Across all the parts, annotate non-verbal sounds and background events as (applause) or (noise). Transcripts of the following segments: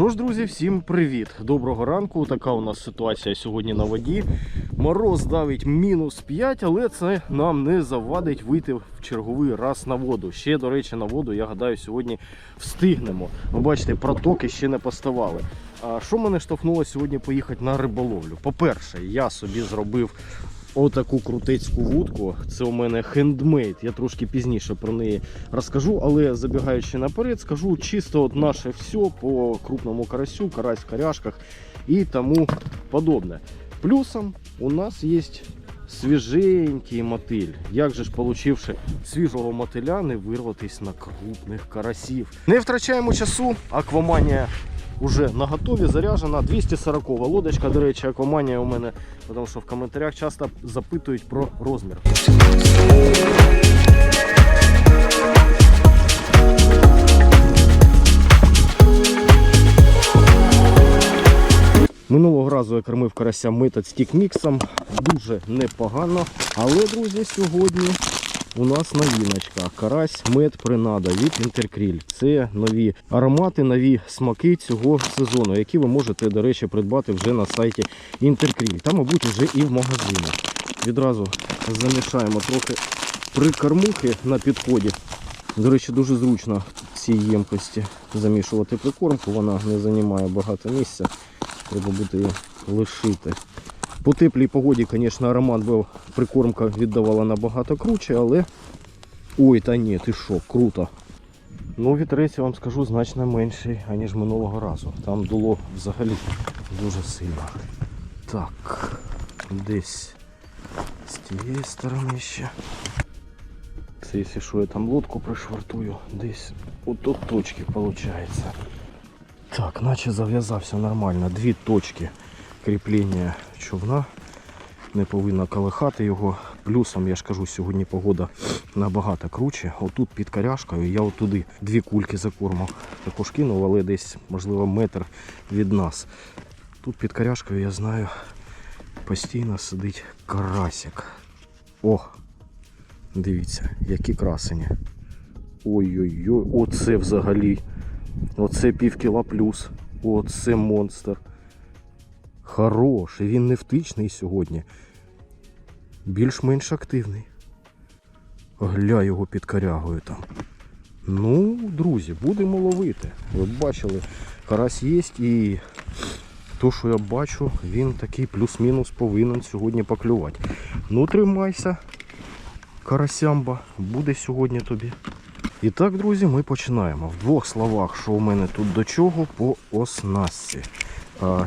Що ж, друзі, всім привіт! Доброго ранку. Така у нас ситуація сьогодні на воді. Мороз давить мінус 5, але це нам не завадить вийти в черговий раз на воду. Ще, до речі, на воду, я гадаю, сьогодні встигнемо. Ви бачите, протоки ще не поставали. А що мене штовхнуло сьогодні поїхати на риболовлю? По-перше, я собі зробив отаку крутецьку вудку. Це у мене хендмейд. Я трошки пізніше про неї розкажу, але забігаючи наперед, скажу чисто от наше все по крупному карасю, карась в коряшках і тому подобне. Плюсом у нас є свіженький мотиль. Як же ж, получивши свіжого мотиля, не вирватись на крупних карасів. Не втрачаємо часу, акваманія уже на готові, заряджена. 240 лодочка, до речі, акваманія у мене, тому що в коментарях часто запитують про розмір. Минулого разу я кормив карася метод стік міксом. Дуже непогано. Але, друзі, сьогодні у нас новіночка. Карась мед принада від Інтеркріль. Це нові аромати, нові смаки цього сезону, які ви можете, до речі, придбати вже на сайті Інтеркріль. Та, мабуть, вже і в магазинах. Відразу замішаємо трохи прикормухи на підході. До речі, дуже зручно в цій ємкості замішувати прикормку. Вона не займає багато місця. Треба буде її лишити. По теплій погоді, звісно, аромат був, прикормка віддавала набагато круче, але. Ой, та ні, ти що, круто. Ну, вітрець, я вам скажу, значно менший, аніж минулого разу. Там дуло взагалі дуже сильно. Так, десь з тієї сторони ще. Це якщо що, я там лодку пришвартую, десь отут точки виходить. Так, наче зав'язався нормально. Дві точки кріплення човна. Не повинна колихати його. Плюсом, я ж кажу, сьогодні погода набагато круче. Отут під коряшкою я отуди дві кульки за кормом також кинув, але десь, можливо, метр від нас. Тут під коряшкою, я знаю, постійно сидить карасик. О! Дивіться, які красені. Ой-ой-ой, оце взагалі. Оце пів кіла плюс. Оце монстр. Хороший, він не втичний сьогодні. Більш-менш активний. Гля його під корягою там. Ну, друзі, будемо ловити. Ви бачили, карась є і то, що я бачу, він такий плюс-мінус повинен сьогодні поклювати. Ну, тримайся, карасямба, буде сьогодні тобі. І так, друзі, ми починаємо. В двох словах, що у мене тут до чого по оснастці.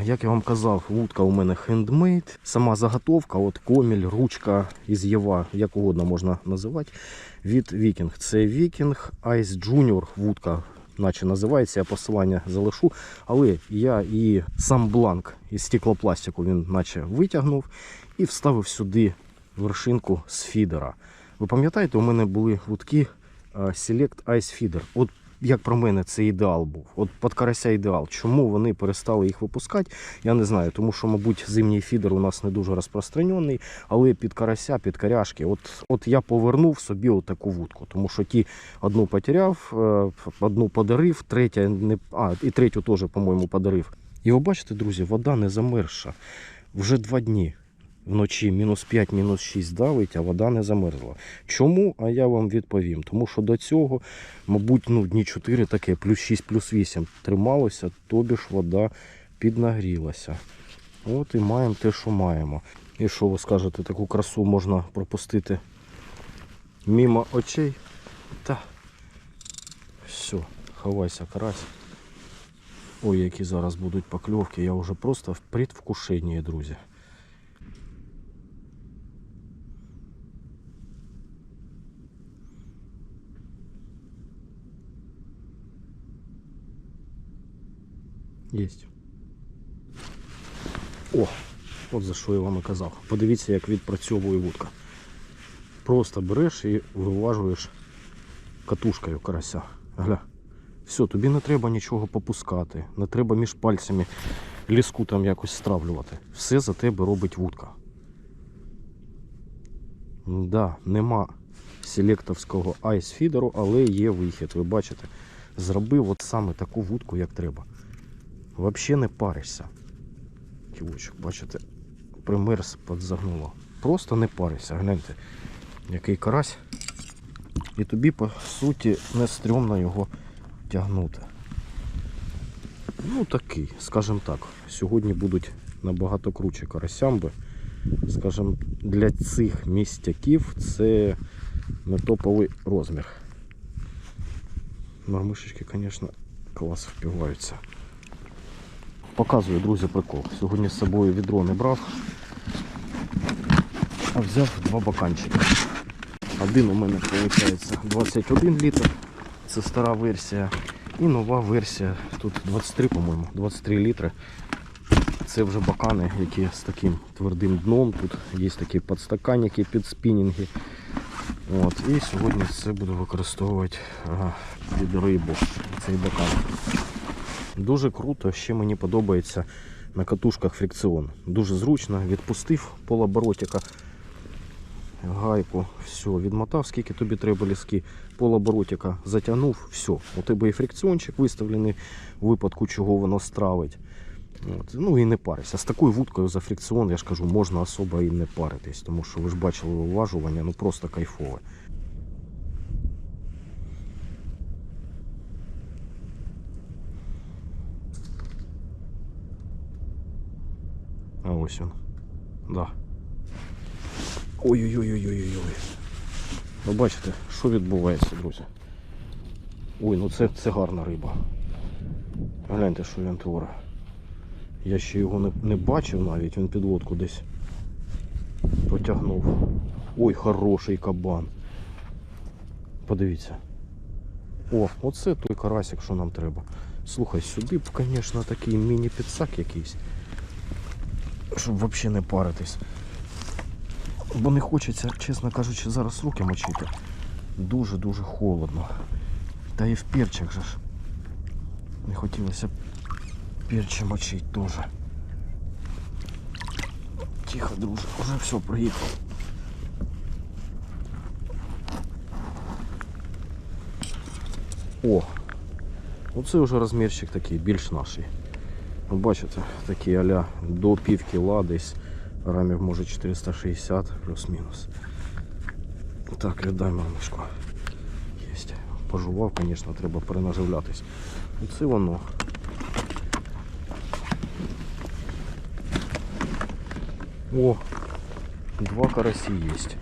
Як я вам казав, вудка у мене хендмейд. Сама заготовка, от коміль, ручка із Єва, як угодно можна називати, від Viking. Це Viking Ice Junior вудка, наче називається, я посилання залишу. Але я і сам бланк із стеклопластику він наче витягнув і вставив сюди вершинку з фідера. Ви пам'ятаєте, у мене були вудки Select Ice Feeder. От як про мене, це ідеал був. От під карася ідеал. Чому вони перестали їх випускати, я не знаю. Тому що, мабуть, зимній фідер у нас не дуже розпространений, але під карася, під каряшки, от от я повернув собі таку вудку. Тому що ті одну потеряв, е, одну подарив, третя не а, і третю теж, по-моєму, подарив. І ви бачите, друзі, вода не замерзша. Вже два дні. Вночі мінус 5, мінус 6 давить, а вода не замерзла. Чому? А я вам відповім. Тому що до цього, мабуть, ну, дні 4 таке, плюс 6, плюс 8 трималося, тобі ж вода піднагрілася. От і маємо те, що маємо. І що ви скажете, таку красу можна пропустити мимо очей? Та все, ховайся, карась. Ой, які зараз будуть покльовки, я вже просто в предвкушенні, друзі. Єсть. О, от за що я вам і казав. Подивіться, як відпрацьовує вудка. Просто береш і виважуєш катушкою карася. Гля. Все, тобі не треба нічого попускати, не треба між пальцями ліску там якось стравлювати. Все за тебе робить вудка. Да, нема селектовського айсфідеру, але є вихід. Ви бачите, зробив от саме таку вудку, як треба. Взагалі не паришся. Ківочок, бачите, примерз підзагнуло. Просто не паришся, гляньте, який карась. І тобі, по суті, не стрьомно його тягнути. Ну такий, скажімо так. Сьогодні будуть набагато круче карасямби. Скажімо, для цих містяків це не топовий розмір. Мармишечки, звісно, клас впіваються. Показую, друзі, прикол. Сьогодні з собою відро не брав, а взяв два баканчики. Один у мене виходить 21 літр, це стара версія. І нова версія, тут 23, по-моєму, 23 літри. Це вже бакани, які з таким твердим дном. Тут є такі підстаканники під спінінги. От, і сьогодні це буду використовувати під рибу. Цей бакан. Дуже круто, ще мені подобається на катушках фрикціон. Дуже зручно, відпустив полоборотика, гайку, все, відмотав, скільки тобі треба ліски, полоборотика затягнув, все. У тебе і фрикціончик виставлений у випадку, чого воно стравить. От. Ну і не парися. З такою вудкою за фрикціон, я ж кажу, можна особо і не паритись, тому що ви ж бачили уважування, ну просто кайфове. А ось він. Да. Ой-ой-ой-ой-ой-ой. Ви бачите, що відбувається, друзі? Ой, ну це, це гарна риба. Гляньте, що він творить. Я ще його не, не бачив навіть, він підводку десь потягнув. Ой, хороший кабан. Подивіться. О, оце той карасик, що нам треба. Слухай, сюди б, звісно, такий міні-підсак якийсь. Щоб взагалі не паритись. Бо не хочеться, чесно кажучи, зараз руки мочити. Дуже-дуже холодно. Та і в перчик же ж. Не хотілося б перчи мочить тоже. Тихо, друже, уже все, приїхав. О! Оце вже розмірчик такий, більш наший. Ви Бачите, такий аля до пів кіла десь. Рамів може 460 плюс-мінус. Так, віддай мамочку. Єсть. Пожував, звісно, треба перенаживлятись. Оце воно. О, два караси есть.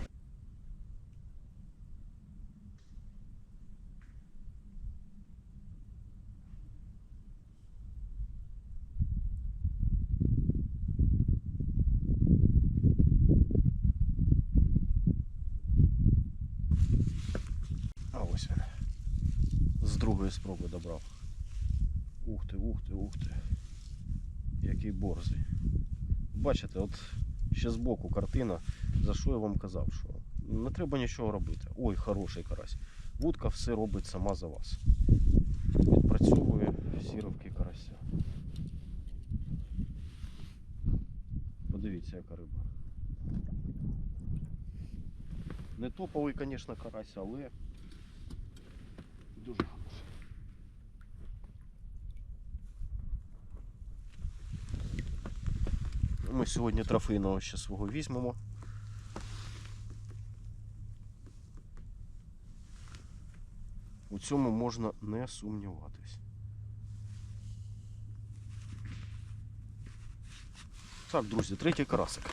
А ось він. З другої спроби добрав. Ух ти, ух ти, ух ти. Який борзий. Бачите, от ще збоку картина, за що я вам казав, що не треба нічого робити. Ой, хороший карась. Вудка все робить сама за вас. Відпрацьовує сіровки карася. Подивіться, яка риба. Не топовий, звісно, карась, але дуже хороший. Ми сьогодні трофейного ще свого візьмемо. У цьому можна не сумніватись. Так, друзі, третій карасик.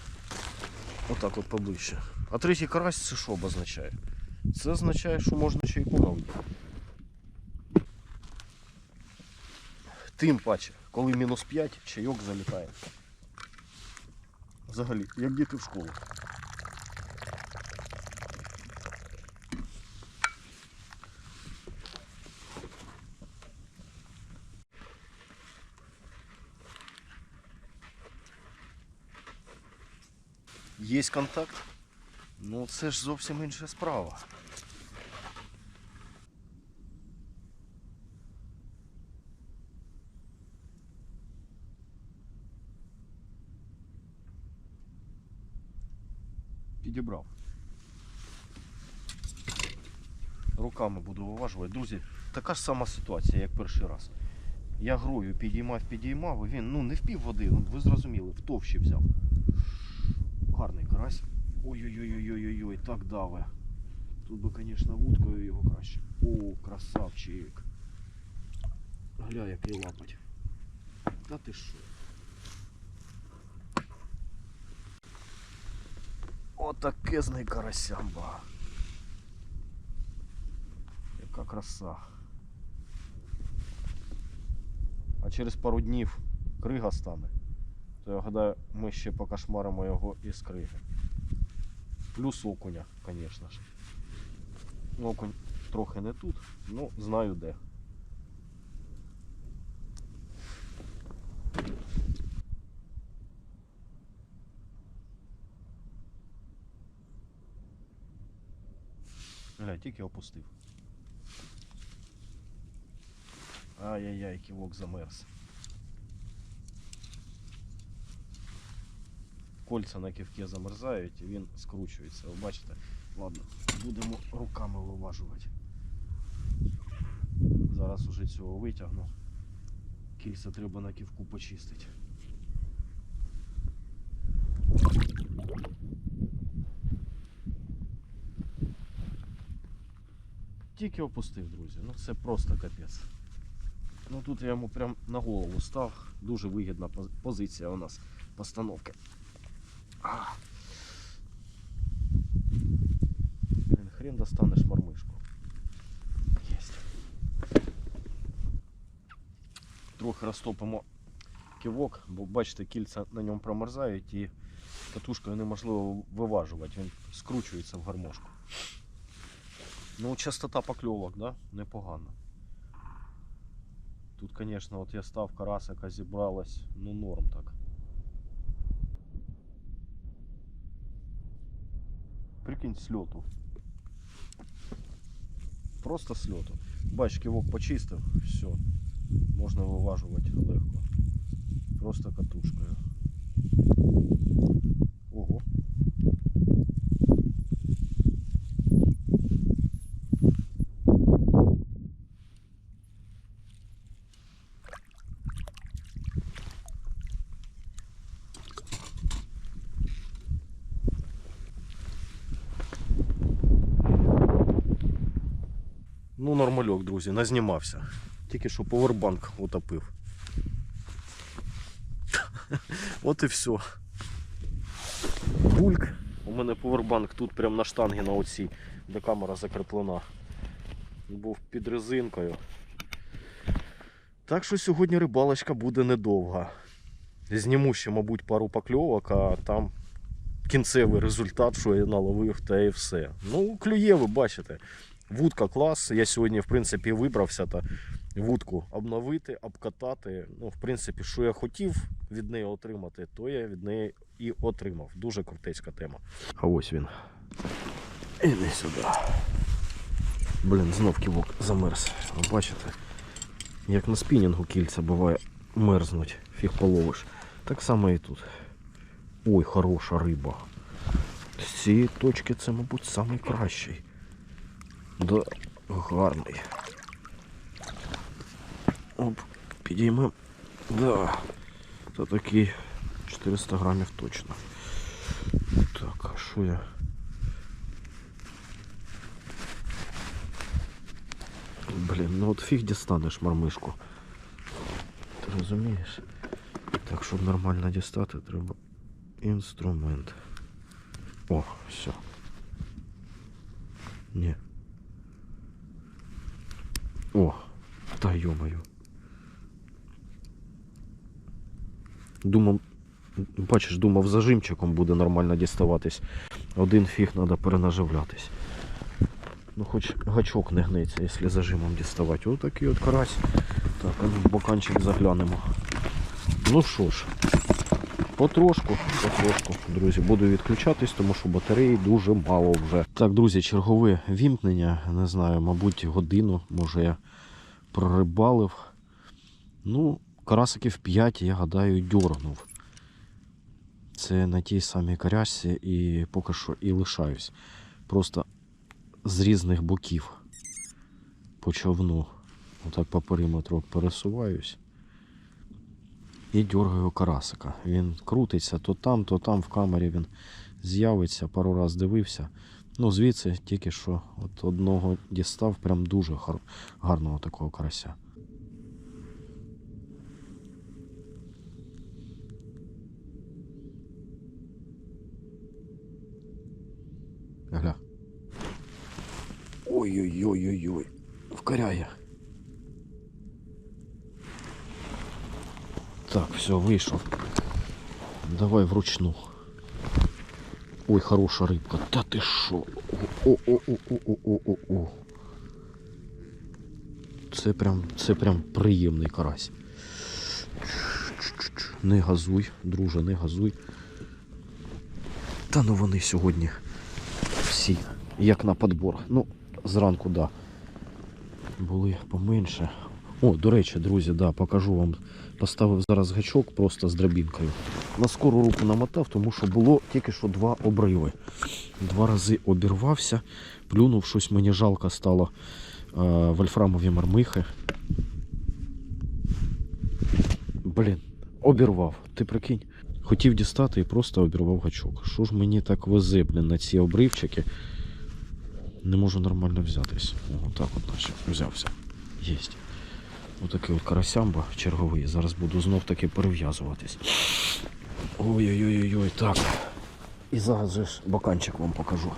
Отак от поближче. А третій карась це що обозначає? Це означає, що можна чайку налити. Тим паче, коли мінус 5, чайок залітає. Взагалі, як діти в школу. Є контакт? Ну це ж зовсім інша справа. Підібрав. Руками буду виважувати. Друзі, така ж сама ситуація, як перший раз. Я грою підіймав, підіймав, і він ну не в пів води, ну, ви зрозуміли, в товщі взяв. Гарний карась. Ой-ой-ой-ой-ой-ой, так даве. Тут би, звісно, вудкою його краще. О, красавчик. Гля, який лапать. Та ти що? Отакезний карасямба. Яка краса. А через пару днів крига стане, то я гадаю, ми ще покошмаримо його із криги. Плюс окуня, звісно ж. Окунь трохи не тут, ну знаю де. Гля, тільки опустив. Ай-яй-яй, ківок замерз. Кольця на ківки замерзають і він скручується. Ви бачите? Ладно, будемо руками виважувати. Зараз уже цього витягну. Кільця треба на ківку почистити. Тільки опустив, друзі. Ну це просто капець. Ну тут я йому прям на голову став. Дуже вигідна позиція у нас постановки. А. Блін, хрен достанеш мармишку. Єсть. Трохи розтопимо кивок, бо бачите, кільця на ньому промерзають і катушкою неможливо виважувати, він скручується в гармошку. Ну, частота покльовок, да? Непогано. Тут, конечно, от я став карасика зібралась, ну норм так. Прикинь, з льоту. Просто з льоту. Бач, кивок почистив, все. Можна виважувати легко. Просто катушкою. Друзі, назнімався. Тільки що повербанк утопив. (laughs) От і все. Бульк. У мене повербанк тут прямо на штангі на оцій, де камера закріплена. Був під резинкою. Так що сьогодні рибалочка буде недовга. Зніму ще, мабуть, пару покльовок, а там кінцевий результат, що я наловив, та і все. Ну, клює, ви бачите. Вудка клас. Я сьогодні, в принципі, вибрався та вудку обновити, обкатати. Ну, в принципі, що я хотів від неї отримати, то я від неї і отримав. Дуже крутецька тема. А ось він. Іди сюди. Блін, знов ківок замерз. Ви Бачите? Як на спінінгу кільця буває мерзнуть, фіг половиш. Так само і тут. Ой, хороша риба. З цієї точки це, мабуть, найкращий. Да, гарний. Оп, підіймемо. Да. Це такий 400 грамів точно. Так, а що я? Блін, ну от фіг дістанеш мармишку. Ти розумієш? Так, щоб нормально дістати, треба інструмент. О, все. Ні. Йомаю. Думав, бачиш, думав, зажимчиком буде нормально діставатись. Один фіг треба перенаживлятись. Ну хоч гачок не гнеться, якщо зажимом діставати. Ось такий от карась. Так, ну в боканчик заглянемо. Ну що ж, потрошку, потрошку, друзі, буду відключатись, тому що батареї дуже мало вже. Так, друзі, чергове вімкнення, не знаю, мабуть, годину, може я прорибалив. Ну, карасиків 5, я гадаю, дьорнув. Це на тій самій карясі і поки що і лишаюсь. Просто з різних боків по човну. Отак по периметру пересуваюсь. і дергаю карасика. Він крутиться то там, то там в камері він з'явиться, пару раз дивився. Ну, звідси тільки що от одного дістав, прям дуже гар- гарного такого карася. Гля. Ой-ой-ой-ой-ой. Вкоряє. Так, все, вийшов. Давай вручну. Ой, хороша рибка. Та ти що? О-о-о-о-о-о-о. Це прям, це прям приємний карась. Не газуй, друже, не газуй. Та ну вони сьогодні всі, як на подбор. Ну, зранку, да. Були поменше. О, до речі, друзі, да, покажу вам. Поставив зараз гачок просто з драбінкою. На скору руку намотав, тому що було тільки що два обриви. Два рази обірвався, плюнув щось мені жалко стало е, вольфрамові мармихи. Блін, обірвав. Ти прикинь. Хотів дістати і просто обірвав гачок. Що ж мені так везе, блін, на ці обривчики? Не можу нормально взятись. О, так от наче взявся. Єсть. Отакий от карасямба черговий. Зараз буду знов таки перев'язуватись. Ой-ой-ой-ой, так. І зараз же ж баканчик вам покажу.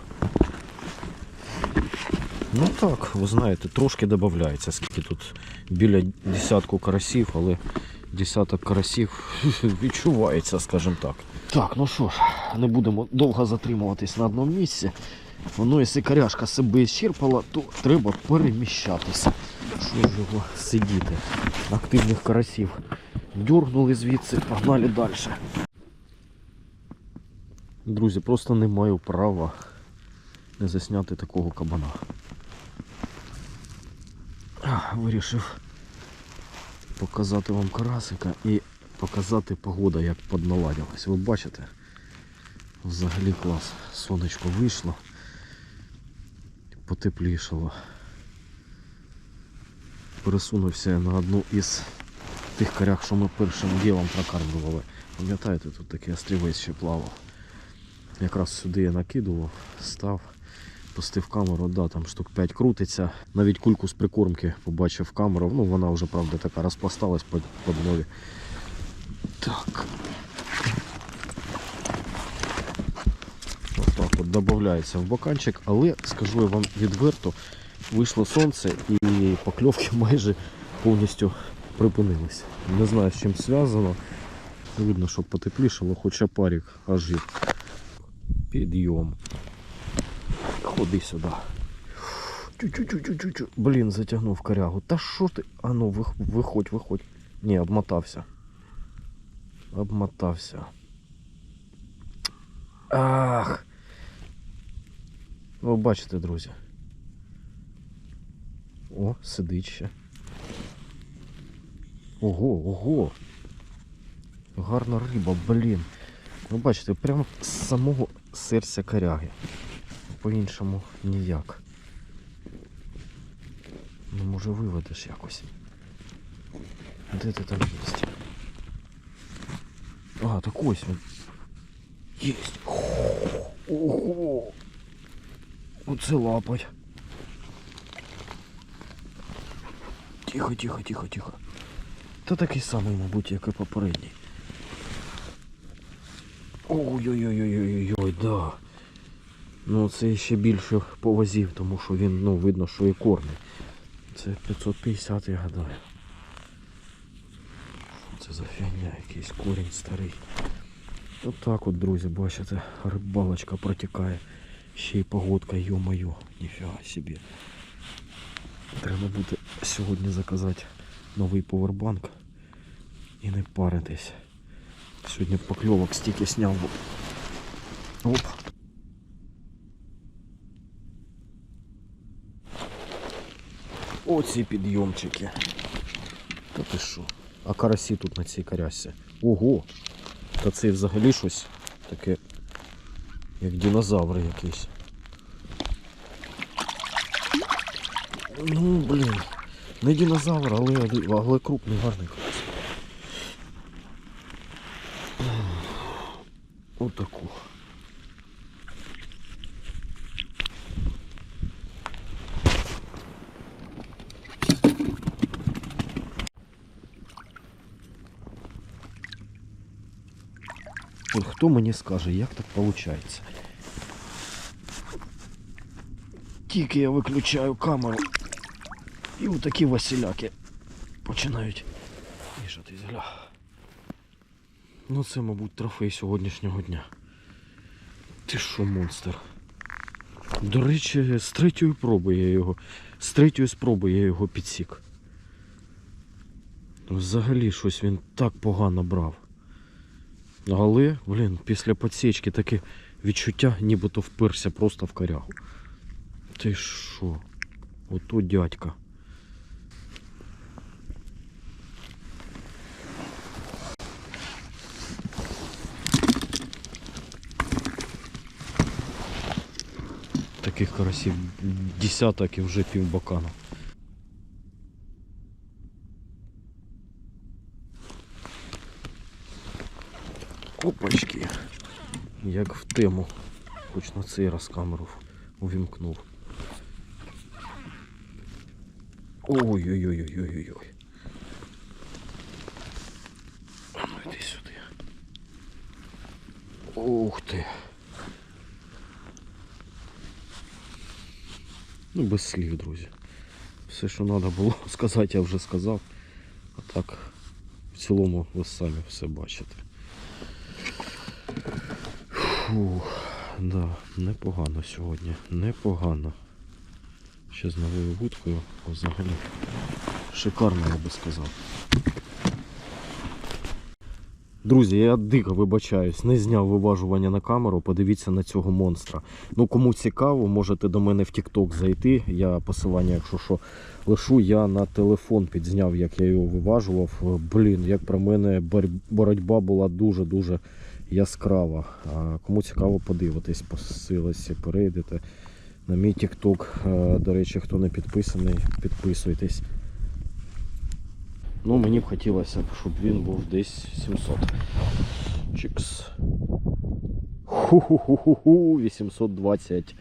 Ну так, ви знаєте, трошки додається, скільки тут біля десятку карасів, але десяток карасів (laughs) відчувається, скажімо так. Так, ну що ж, не будемо довго затримуватись на одному місці. Воно, якщо коряшка себе щерпала, то треба переміщатися. Що ж його сидіти? Активних карасів. Дюргнули звідси, погнали далі. Друзі, просто не маю права не засняти такого кабана. Вирішив показати вам карасика і показати погода, як подналадилась. Ви бачите? Взагалі клас. Сонечко вийшло, потеплішало. Пересунувся на одну із тих корях, що ми першим ділом прокармлювали. Пам'ятаєте, тут такий острівець ще плавав. Якраз сюди я накидував, став, пустив камеру, да, там штук 5 крутиться. Навіть кульку з прикормки побачив камеру. Ну, вона вже, правда, така розпласталась по, по днові. Так. Отак от додається в боканчик, але скажу я вам відверто, вийшло сонце і покльовки (laughs) майже повністю припинились. Не знаю з чим зв'язано. Видно, що потеплішало, хоча парік ожив. Підйом. Ходи сюди. Чу-чу-чу-чу-чу. Блін, затягнув корягу. Та що ти? А ну, виходь, виходь. Ні, обмотався. Обмотався. Ах. Ви бачите, друзі. О, сидить ще. Ого, ого. Гарна риба, блін. Ви бачите, прямо з самого серця коряги. По-іншому ніяк. Ну, може виведеш якось. Де ти там є? А, так ось він. Єсть. Ого. Оце лапать. Тихо, тихо, тихо, тихо. Та такий самий, мабуть, як і попередній. Ой-ой-ой-ой-ой-ой, да. Ну це ще більше повозів, тому що він, ну, видно, що і кормить. Це 550, я гадаю. Це за фігня, якийсь корінь старий. Отак от, друзі, бачите, рибалочка протікає. Ще й погодка, йо-моє, ніфіга собі. Треба буде сьогодні заказати новий повербанк і не паритись. Сьогодні покльовок стільки сняв. Оп. Оці підйомчики. Та ти що? А карасі тут на цій карясі. Ого! Та це взагалі щось таке, як динозаври якісь. Ну, блін. Не динозавр, але, але крупний гарний Отаку. От хто мені скаже, як так виходить? Тільки я виключаю камеру. І отакі василяки починають вішатись, гля. Ну це, мабуть, трофей сьогоднішнього дня. Ти що, монстр? До речі, з третьої проби я його. З третьої спроби я його підсік. Взагалі щось він так погано брав. Але, блін, після подсічки таке відчуття, нібито впирся просто в корягу. Ти що? Ото дядька. Таких карасів десяток і вже пів бакана. Опачки. Як в тему. Хоч на цей раз камеру увімкнув. Ой-ой-ой-ой-ой-ой. Ну йди сюди. Ух ти. Ну, без слів, друзі. Все, що треба було (laughs) сказати, я вже сказав. А так, в цілому ви самі все бачите. Фух, да, непогано сьогодні. Непогано. Ще з новою вудкою взагалі шикарно, я би сказав. Друзі, я дико вибачаюсь, не зняв виважування на камеру. Подивіться на цього монстра. Ну кому цікаво, можете до мене в TikTok зайти. Я посилання, якщо що, лишу, я на телефон підзняв, як я його виважував. Блін, як про мене боротьба була дуже-дуже яскрава. А кому цікаво, подивитись, по перейдете. На мій TikTok, е, до речі, хто не підписаний, підписуйтесь. Ну, мені б хотілося, щоб він був десь 700. Чикс. Ху-ху-ху-ху, 820.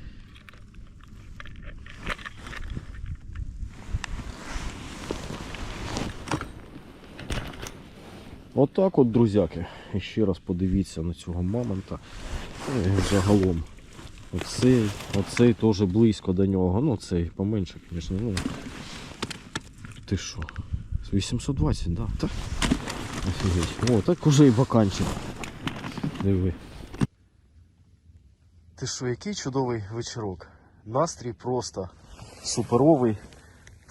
Отак от, друзяки. І ще раз подивіться на цього мамонта. Ну, загалом. Оцей, оцей теж близько до нього. Ну, цей поменше, звісно. Ну, ти що? 820, да? Так. Офігеть. О, так уже і баканчик. Диви. Ти що, який чудовий вечірок. Настрій просто суперовий.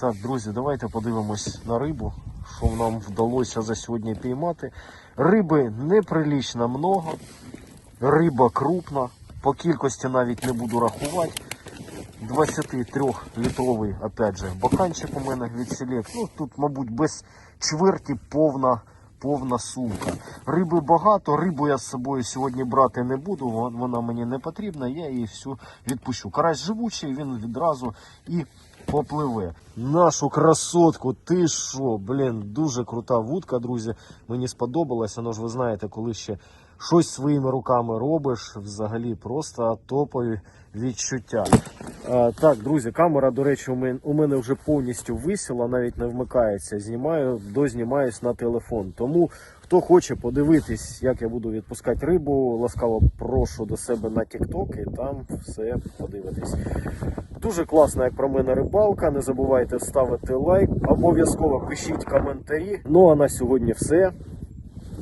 Так, друзі, давайте подивимось на рибу, що нам вдалося за сьогодні піймати. Риби неприлічно много. Риба крупна. По кількості навіть не буду рахувати. 23-літровий, опять же, баканчик у мене від Select. Ну, тут, мабуть, без чверті повна, повна сумка. Риби багато, рибу я з собою сьогодні брати не буду, вона мені не потрібна, я її всю відпущу. Карась живучий, він відразу і попливе. Нашу красотку, ти що, блін, дуже крута вудка, друзі. Мені сподобалося, ну ж ви знаєте, коли ще щось своїми руками робиш, взагалі просто топові відчуття. А, так, друзі, камера, до речі, у мене, у мене вже повністю висіла, навіть не вмикається. Знімаю, дознімаюсь на телефон. Тому хто хоче подивитись, як я буду відпускати рибу, ласкаво прошу до себе на TikTok і там все подивитись. Дуже класно, як про мене рибалка. Не забувайте ставити лайк, обов'язково пишіть коментарі. Ну а на сьогодні все.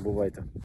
Бувайте.